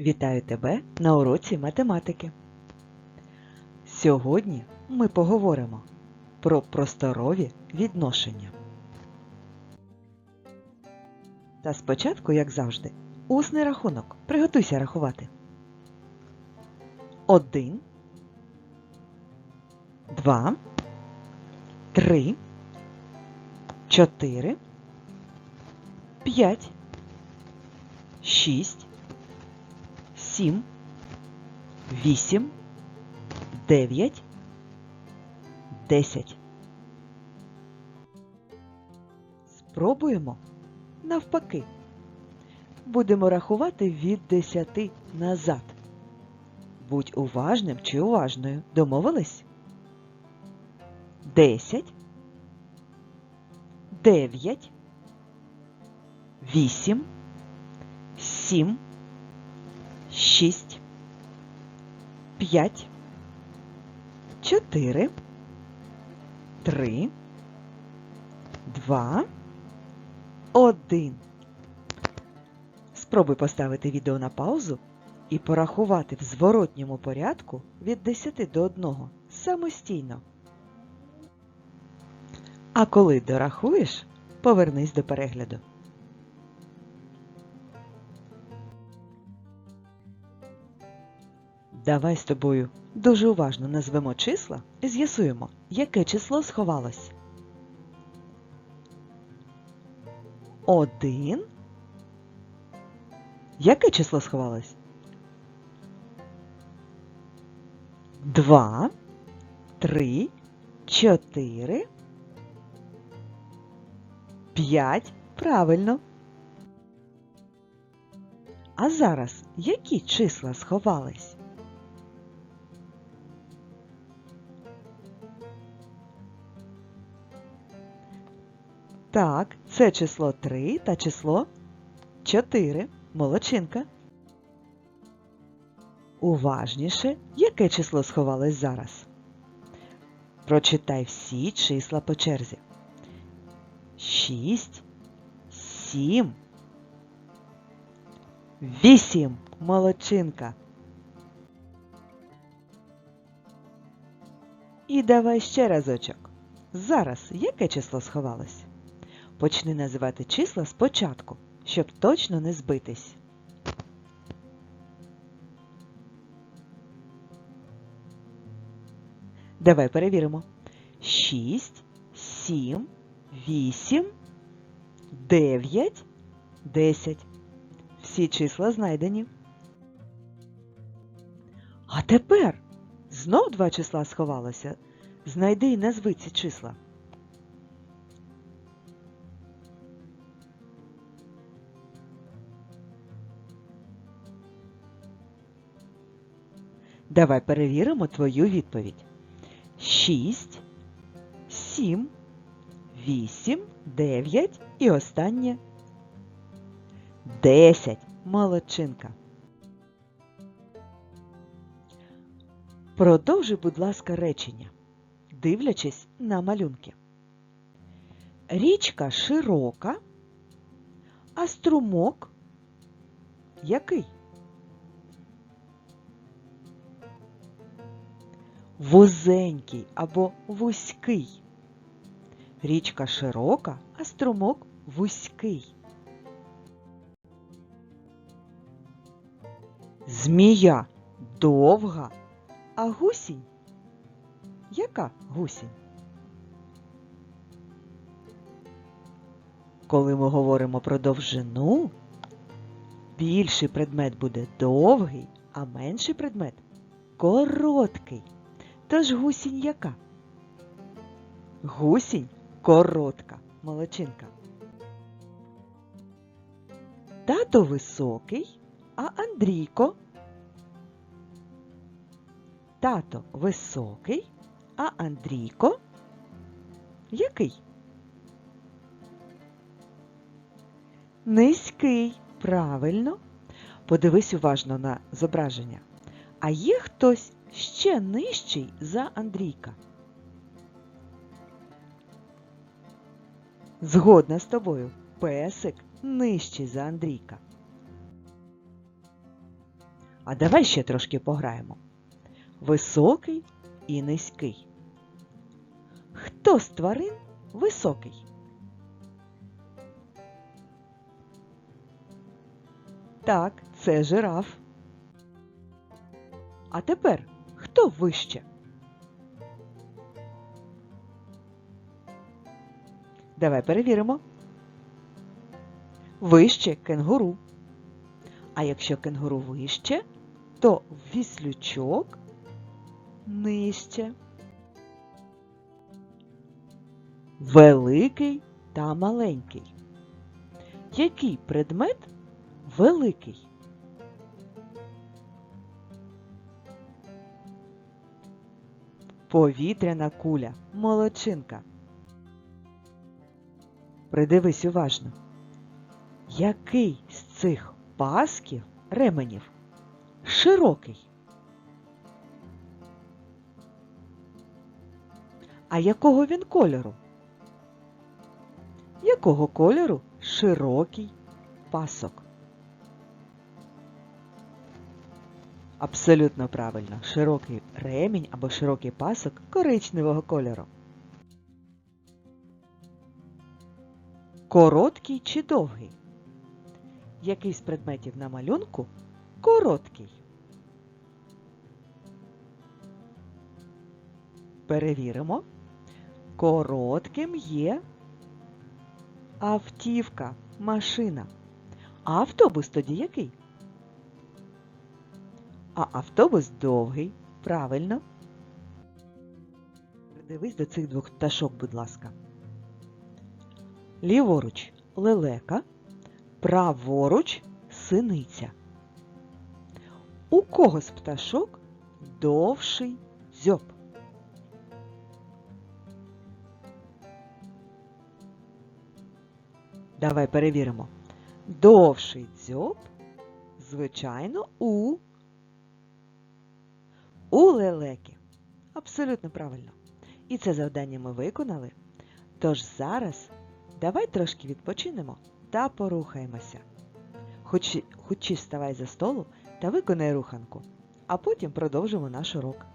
Вітаю тебе на уроці математики. Сьогодні ми поговоримо про просторові відношення. Та спочатку, як завжди, усний рахунок. Приготуйся рахувати. Один, два, три, чотири, п'ять, шість, 7, 8, 9, 10. Спробуємо навпаки. Будемо рахувати від 10 назад. Будь уважним чи уважною. Домовились? 10, 9, 8, 7, п'ять, чотири, три, два, один. Спробуй поставити відео на паузу і порахувати в зворотньому порядку від 10 до 1 самостійно. А коли дорахуєш, повернись до перегляду. Давай з тобою дуже уважно назвемо числа і з'ясуємо, яке число сховалось. Один. Яке число сховалось? Два, три, чотири, п'ять. Правильно. А зараз які числа сховались? Так, це число 3 та число 4. Молодчинка. Уважніше, яке число сховалось зараз? Прочитай всі числа по черзі. 6, 7, 8. Молодчинка. І давай ще разочок. Зараз яке число сховалось? Почни називати числа спочатку, щоб точно не збитись. Давай перевіримо. 6, 7, 8, 9, 10. Всі числа знайдені. А тепер знов два числа сховалося. Знайди і назви ці числа. Давай перевіримо твою відповідь. 6, 7, 8, 9 і останнє 10. Молодчинка. Продовжуй, будь ласка, речення, дивлячись на малюнки. Річка широка, а струмок який? Вузенький або вузький. Річка широка, а струмок вузький. Змія довга, а гусінь? Яка гусінь? Коли ми говоримо про довжину, більший предмет буде довгий, а менший предмет короткий. Тож гусінь яка? Гусінь коротка, молодчинка. Тато високий, а Андрійко. Тато високий, а Андрійко. Який? Низький. Правильно. Подивись уважно на зображення. А є хтось ще нижчий за Андрійка? Згодна з тобою. Песик нижчий за Андрійка. А давай ще трошки пограємо. Високий і низький. Хто з тварин високий? Так, це жираф. А тепер хто вище? Давай перевіримо. Вище кенгуру. А якщо кенгуру вище, то віслючок нижче. Великий та маленький. Який предмет великий? Повітряна куля. Молодчинка. Придивись уважно. Який з цих пасків ременів широкий? А якого він кольору? Якого кольору широкий пасок? Абсолютно правильно. Широкий ремінь або широкий пасок коричневого кольору. Короткий чи довгий? Який з предметів на малюнку короткий? Перевіримо. Коротким є автівка, машина. А автобус тоді який? А автобус довгий. Правильно. Придивись до цих двох пташок, будь ласка. Ліворуч лелека, праворуч синиця. У кого з пташок довший дзьоб? Давай перевіримо. Довший дзьоб, звичайно, у у лелеки. Абсолютно правильно. І це завдання ми виконали. Тож зараз давай трошки відпочинемо та порухаємося. Хоч, хоч вставай за столу та виконай руханку, а потім продовжимо наш урок.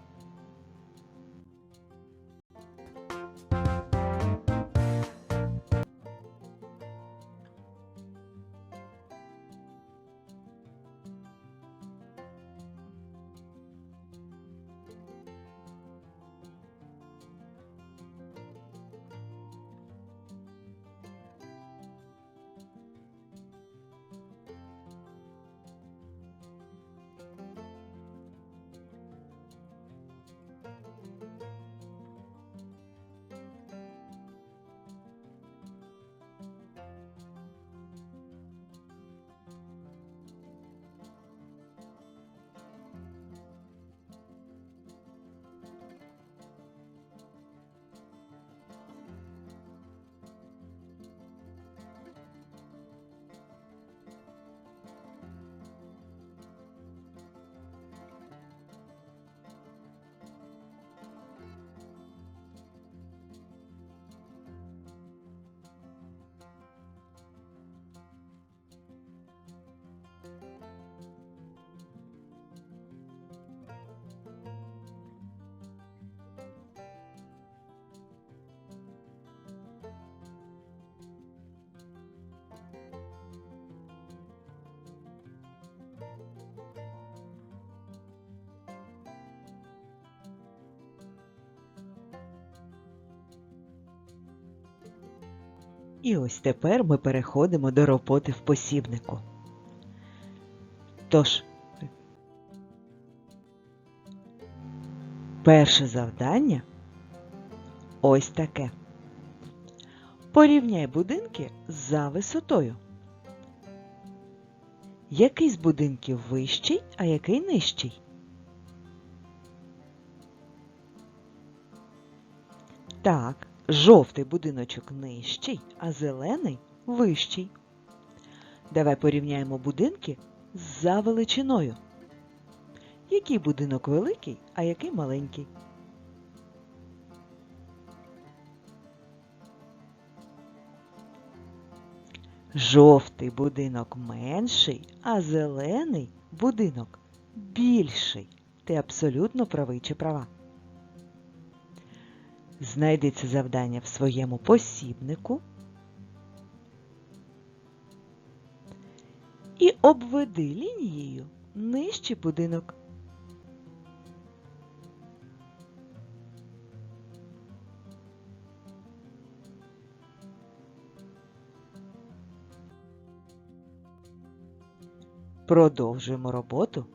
І ось тепер ми переходимо до роботи в посібнику. Тож, перше завдання ось таке. Порівняй будинки за висотою. Який з будинків вищий, а який нижчий? Так, жовтий будиночок нижчий, а зелений вищий. Давай порівняємо будинки за величиною. Який будинок великий, а який маленький? Жовтий будинок менший, а зелений будинок найбільший. Ти абсолютно правий чи права. Знайди це завдання в своєму посібнику і обведи лінією нижчий будинок. Продовжуємо роботу.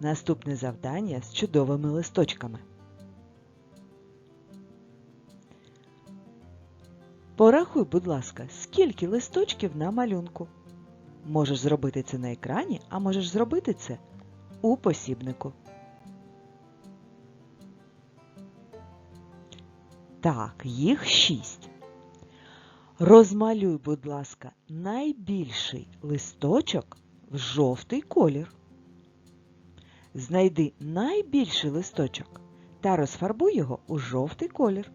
Наступне завдання з чудовими листочками. Порахуй, будь ласка, скільки листочків на малюнку. Можеш зробити це на екрані, а можеш зробити це у посібнику. Так, їх шість. Розмалюй, будь ласка, найбільший листочок в жовтий колір. Знайди найбільший листочок та розфарбуй його у жовтий колір.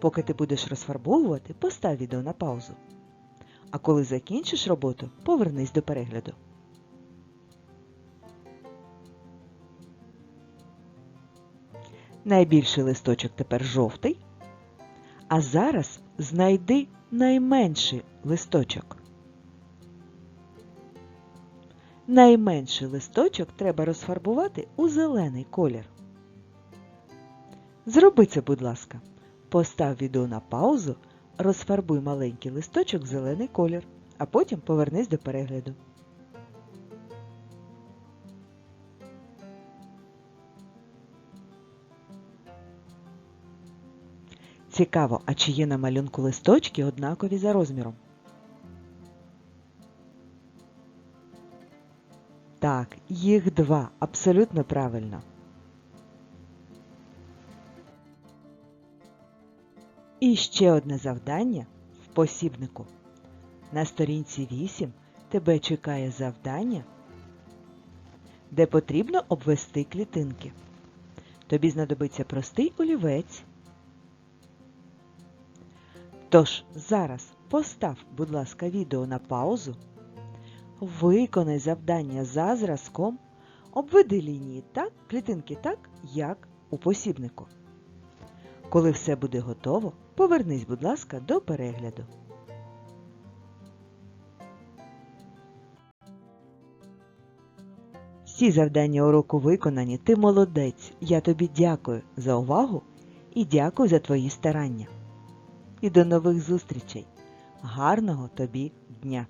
Поки ти будеш розфарбовувати, постав відео на паузу. А коли закінчиш роботу, повернись до перегляду. Найбільший листочок тепер жовтий. А зараз знайди найменший листочок. Найменший листочок треба розфарбувати у зелений колір. Зроби це, будь ласка. Постав відео на паузу, розфарбуй маленький листочок в зелений колір, а потім повернись до перегляду. Цікаво, а чи є на малюнку листочки однакові за розміром? Так, їх два. Абсолютно правильно. І ще одне завдання в посібнику. На сторінці 8 тебе чекає завдання, де потрібно обвести клітинки. Тобі знадобиться простий олівець. Тож зараз постав, будь ласка, відео на паузу. Виконай завдання за зразком, обведи лінії так, клітинки так, як у посібнику. Коли все буде готово, повернись, будь ласка, до перегляду. Всі завдання уроку виконані, ти молодець. Я тобі дякую за увагу і дякую за твої старання. І до нових зустрічей. Гарного тобі дня!